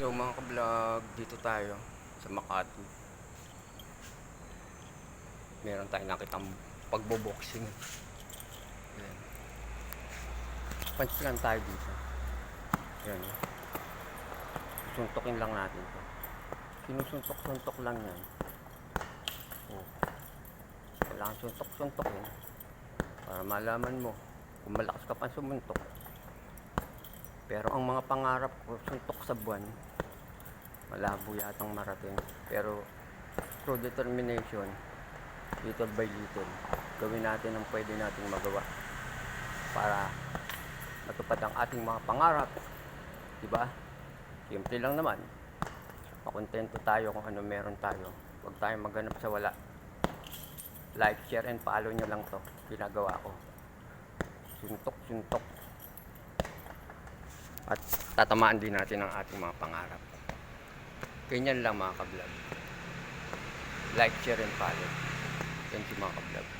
Yo mga ka-vlog, dito tayo sa Makati. Meron tayong nakitang pagboboxing. Ayan. Punch lang tayo dito. Ayan. Suntokin lang natin to. Sinusuntok-suntok lang yan. Oh. Kailangan suntok-suntokin para malaman mo kung malakas ka pa sumuntok. Pero ang mga pangarap ko, suntok sa buwan, malabo yatang marating. Pero through determination, little by little, gawin natin ang pwede nating magawa para matupad ang ating mga pangarap. Diba? Simple lang naman. Makontento tayo kung ano meron tayo. Huwag tayong maghanap sa wala. Like, share, and follow nyo lang to. Ginagawa ko. Suntok, suntok. At tatamaan din natin ang ating mga pangarap. Ganyan lang mga ka-vlog. Like, share, and follow. Thank you mga ka-vlog.